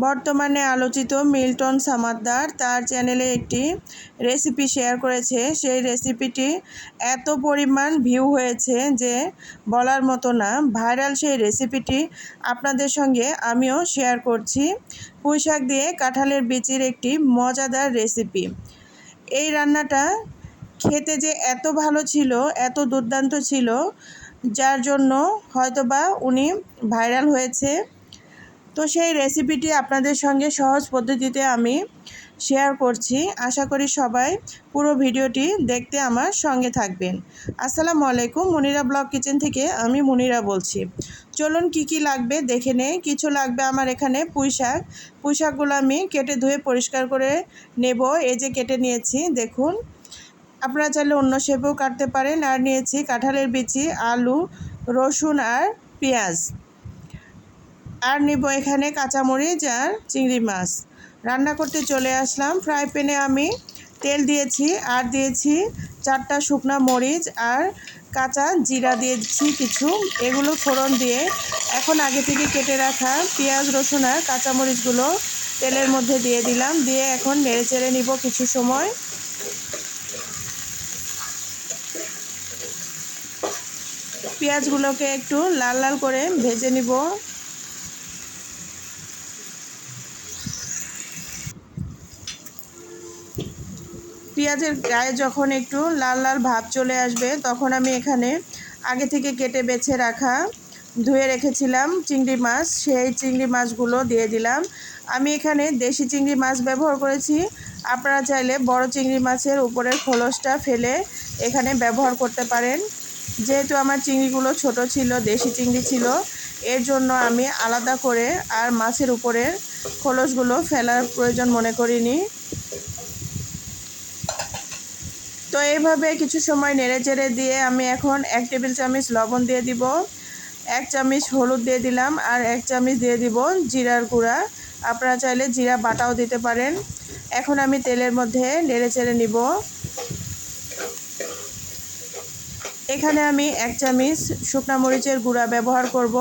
বর্তমানে আলোচিত মিল্টন সামাদ্দার তার চ্যানেলে একটি রেসিপি শেয়ার করেছে। সেই রেসিপিটি এত পরিমাণ ভিউ হয়েছে যে বলার মতো না। ভাইরাল সেই রেসিপিটি আপনাদের সঙ্গে আমিও শেয়ার করছি। পুঁই শাক দিয়ে কাঁঠালের বিচির একটি মজাদার রেসিপি। এই রান্নাটা খেতে যে এত ভালো ছিল, এত দুর্দান্ত ছিল, যার জন্য হয়তোবা উনি ভাইরাল হয়েছে। তো সেই রেসিপিটি আপনাদের সঙ্গে সহজ পদ্ধতিতে আমি শেয়ার করছি। আশা করি সবাই পুরো ভিডিওটি দেখতে আমার সঙ্গে থাকবেন। আসসালামু আলাইকুম, মুনিরা ব্লগ কিচেন থেকে আমি মুনিরা বলছি। চলুন কি কি লাগবে দেখে নেই। কিছু লাগবে আমার এখানে পুঁই শাক। পুঁই শাকগুলো আমি কেটে ধুয়ে পরিষ্কার করে নেব। এই যে কেটে নিয়েছি, দেখুন। আপনারা চাইলে অন্য শেপেও কাটতে পারেন। আর নিয়েছি কাঁঠালের বিচি, আলু, রসুন আর পেঁয়াজ। আর নিব এখানে কাঁচামরিচ আর চিংড়ি মাছ। রান্না করতে চলে আসলাম। ফ্রাই প্যানে আমি তেল দিয়েছি, আর দিয়েছি চারটা শুকনা মরিচ আর কাঁচা জিরা দিয়েছি কিছু। এগুলো ফোড়ন দিয়ে এখন আগে থেকে কেটে রাখা পেঁয়াজ, রসুন আর কাঁচামরিচগুলো তেলের মধ্যে দিয়ে দিলাম। দিয়ে এখন নেড়ে চেড়ে নিব কিছু সময়। পেঁয়াজগুলোকে একটু লাল লাল করে ভেজে নিব। পেঁয়াজের গায়ে যখন একটু লাল লাল ভাব চলে আসবে, তখন আমি এখানে আগে থেকে কেটে বেছে রাখা, ধুয়ে রেখেছিলাম চিংড়ি মাছ, সেই চিংড়ি মাছগুলো দিয়ে দিলাম। আমি এখানে দেশি চিংড়ি মাছ ব্যবহার করেছি। আপনারা চাইলে বড় চিংড়ি মাছের উপরের খোলসটা ফেলে এখানে ব্যবহার করতে পারেন। যেহেতু আমার চিংড়িগুলো ছোট ছিল, দেশি চিংড়ি ছিল, এর জন্য আমি আলাদা করে আর মাছের উপরের খোলসগুলো ফেলার প্রয়োজন মনে করিনি। তো এইভাবে কিছু সময় নেড়ে চেড়ে দিয়ে আমি এখন এক টেবিল চামচ লবণ দিয়ে দিব, এক চামচ হলুদ দিয়ে দিলাম আর এক চামচ দিয়ে দিব জিরার গুঁড়া। আপনারা চাইলে জিরা বাটাও দিতে পারেন। এখন আমি তেলের মধ্যে নেড়ে চেড়ে নিব। এখানে আমি এক চামচ শুকনা মরিচের গুঁড়া ব্যবহার করব।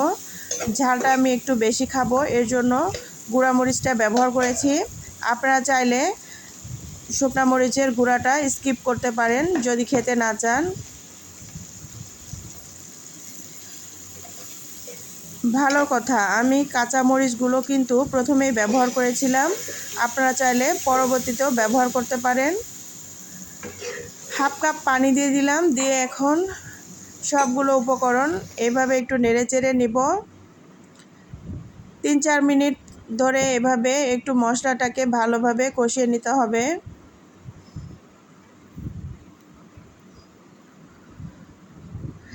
ঝালটা আমি একটু বেশি খাব, এর জন্য গুঁড়া মরিচটা ব্যবহার করেছি। আপনারা চাইলে শুকনা মরিচের গুঁড়াটা স্কিপ করতে পারেন যদি খেতে না চান। ভালো কথা, আমি কাঁচা মরিচগুলো কিন্তু প্রথমেই ব্যবহার করেছিলাম। আপনারা চাইলে পরবর্তীতেও ব্যবহার করতে পারেন। হাফ কাপ পানি দিয়ে দিলাম, দিয়ে এখন সবগুলো উপকরণ এভাবে একটু নেড়ে চেড়ে নিব। তিন চার মিনিট ধরে এভাবে একটু মশলাটাকে ভালোভাবে কষিয়ে নিতে হবে।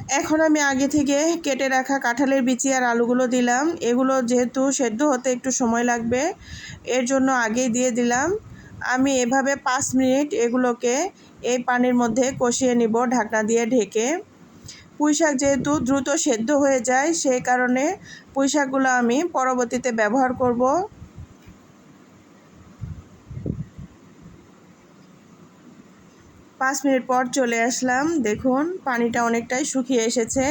এখন আমি আগে থেকে কেটে রাখা কাঁঠালের বিচি আর আলুগুলো দিলাম। এগুলো যেহেতু সেদ্ধ হতে একটু সময় লাগবে, এর জন্য আগেই দিয়ে দিলাম। আমি এভাবে পাঁচ মিনিট এগুলোকে এই পানির মধ্যে কষিয়ে নিব ঢাকনা দিয়ে ঢেকে। পুঁই শাক যেহেতু দ্রুত সেদ্ধ হয়ে যায়, সেই কারণে পুঁই শাকগুলো আমি পরবর্তীতে ব্যবহার করব। পাঁচ মিনিট পর চলে আসলাম। দেখুন, পানিটা অনেকটাই শুকিয়ে এসেছে।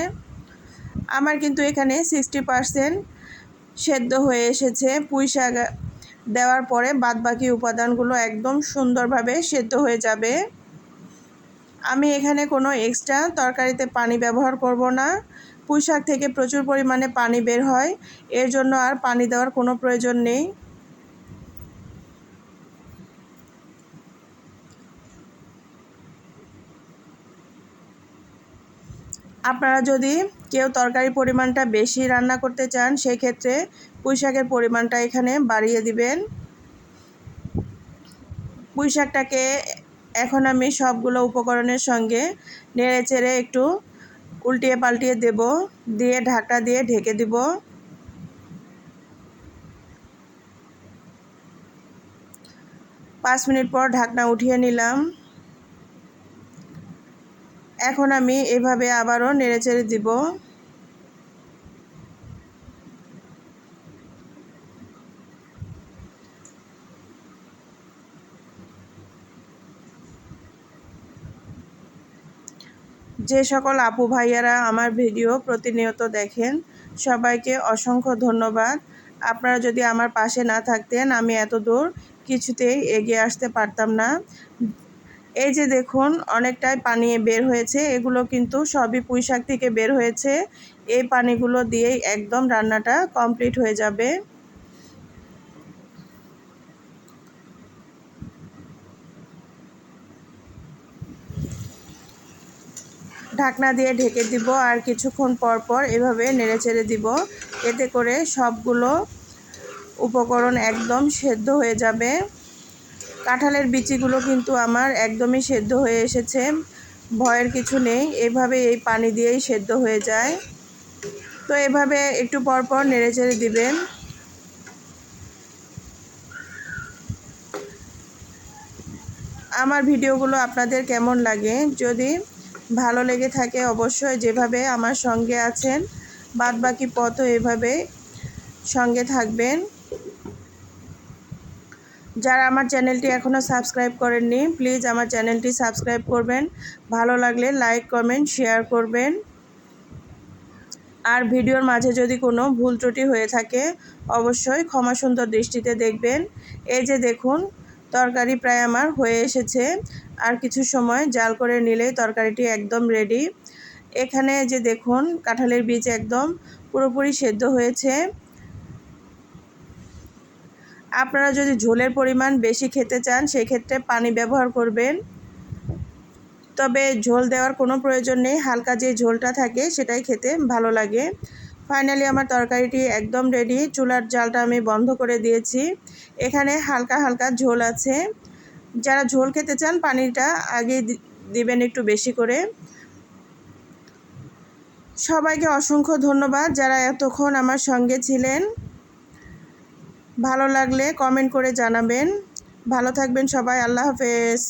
আমার কিন্তু এখানে সিক্সটি পারসেন্ট সেদ্ধ হয়ে এসেছে। পুঁই শাক দেওয়ার পরে বাদবাকি উপাদানগুলো একদম সুন্দরভাবে সেদ্ধ হয়ে যাবে। আমি এখানে কোনো এক্সট্রা তরকারিতে পানি ব্যবহার করব না। পুঁই শাক থেকে প্রচুর পরিমাণে পানি বের হয়। এর জন্য আর পানি দেওয়ার কোনো প্রয়োজন নেই। আপনারা যদি কেউ তরকারি পরিমাণটা বেশি রান্না করতে চান সেই ক্ষেত্রে পুঁই শাকের পরিমাণটা এখানে বাড়িয়ে দিবেন। পুঁই শাকটাকে এখন আমি সবগুলো উপকরণের সঙ্গে নেড়ে চেড়ে একটু উল্টিয়ে পাল্টিয়ে দেব, দিয়ে ঢাকা দিয়ে ঢেকে দিব। পাঁচ মিনিট পর ঢাকনা উঠিয়ে নিলাম। এখন আমি এভাবে আবারও নেড়েচেড়ে দিব। যে সকল আপু ভাইয়ারা আমার ভিডিও প্রতিনিয়ত দেখেন, সবাইকে অসংখ্য ধন্যবাদ। আপনারা যদি আমার পাশে না থাকতেন, আমি এত দূর কিছুতেই এগিয়ে আসতে পারতাম না। এই যে দেখুন, অনেকটাই পানি বের হয়েছে। এগুলো কিন্তু সবই পুঁই শাক থেকে বের হয়েছে। এই পানিগুলো দিয়েই একদম রান্নাটা কমপ্লিট হয়ে যাবে। ঢাকনা দিয়ে ঢেকে দিব আর কিছুক্ষণ পর পর এভাবে নেড়ে চেড়ে দিব। এতে করে সবগুলো উপকরণ একদম সেদ্ধ হয়ে যাবে। কাঁঠালের বিচিগুলো কিন্তু আমার একদমই সেদ্ধ হয়ে এসেছে। ভয়ের কিছু নেই। এভাবে এই পানি দিয়েই সেদ্ধ হয়ে যায়। তো এভাবে একটু পর পর নেড়ে চেড়ে দিবেন। আমার ভিডিওগুলো আপনাদের কেমন লাগে? যদি ভালো লেগে থাকে অবশ্যই যেভাবে আমার সঙ্গে আছেন বাদ বাকি পথও এভাবে সঙ্গে থাকবেন। যারা আমার চ্যানেলটি এখনও সাবস্ক্রাইব করেননি, প্লিজ আমার চ্যানেলটি সাবস্ক্রাইব করবেন। ভালো লাগলে লাইক, কমেন্ট, শেয়ার করবেন। আর ভিডিওর মাঝে যদি কোনো ভুল ত্রুটি হয়ে থাকে, অবশ্যই ক্ষমা সুন্দর দৃষ্টিতে দেখবেন। এই যে দেখুন, তরকারি প্রায় আমার হয়ে এসেছে। আর কিছু সময় জাল করে নিলেই তরকারিটি একদম রেডি এখানে যে দেখুন, কাঁঠালের বীজ একদম পুরোপুরি সেদ্ধ হয়েছে। আপনারা যদি ঝোলের পরিমাণ বেশি খেতে চান, সেক্ষেত্রে পানি ব্যবহার করবেন। তবে ঝোল দেওয়ার কোনো প্রয়োজন নেই, হালকা যে ঝোলটা থাকে সেটাই খেতে ভালো লাগে। ফাইনালি আমার তরকারিটি একদম রেডি চুলার জালটা আমি বন্ধ করে দিয়েছি। এখানে হালকা হালকা ঝোল আছে। যারা ঝোল খেতে চান, পানিটা আগে দিবেন একটু বেশি করে। সবাইকে অসংখ্য ধন্যবাদ যারা এতক্ষণ আমার সঙ্গে ছিলেন। ভালো লাগলে কমেন্ট করে জানাবেন। ভালো থাকবেন সবাই আল্লাহ হাফেজ।